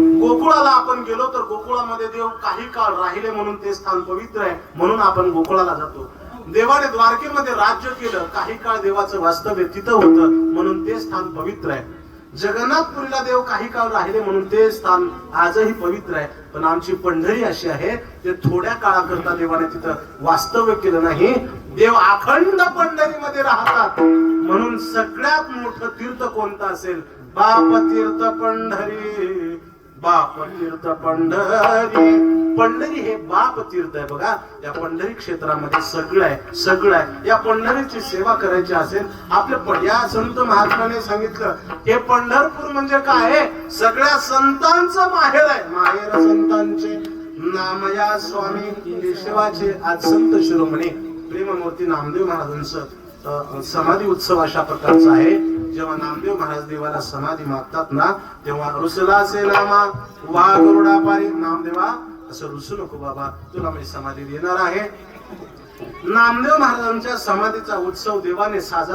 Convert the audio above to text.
गोकुळाला आपण गेलो तर गोकुळामध्ये देव काही काळ राहिले म्हणून ते स्थान पवित्र आहे. म्हणून आपण गोकुळाला जातो. देवाने द्वारकेमध्ये राज्य केलं. काही काळ देवाचं वास्तव्य तिथं होतं. म्हणून ते स्थान पवित्र आहे. जगन्नाथपुरीला देव काही काळ राहिले म्हणून ते स्थान आजही पवित्र आहे. पण आमची पंढरी अशी आहे ते थोड्या काळाकरता देवाने तिथं वास्तव्य केलं नाही. देव अखंड पंढरीमध्ये राहतात. म्हणून सगळ्यात मोठं तीर्थ कोणतं असेल? बाप तीर्थ पंढरी. बाप तीर्थ पंढरी. पंढरी हे बाप तीर्थ आहे बघा. या पंढरी क्षेत्रामध्ये सगळं आहे सगळं आहे. या पंढरीची सेवा करायची असेल आपल्या या संत महात्माने सांगितलं हे पंढरपूर म्हणजे काय आहे? सगळ्या संतांचं माहेर आहे. माहेर संतांचे नामया स्वामी केशवाचे आज संत शिरोमणी प्रेममूर्ती नामदेव महाराजांचं समाधी उत्सव अशा प्रकारचा आहे. जेव्हा नामदेव महाराज देवाला समाधी मागतात ना तेव्हा रुसला नामा वा गरुडा पारी. नामदेवा असं रुसू नको बाबा तुला मी समाधी देणार आहे. नामदेव महाराजांच्या समाधीचा उत्सव देवाने साजरा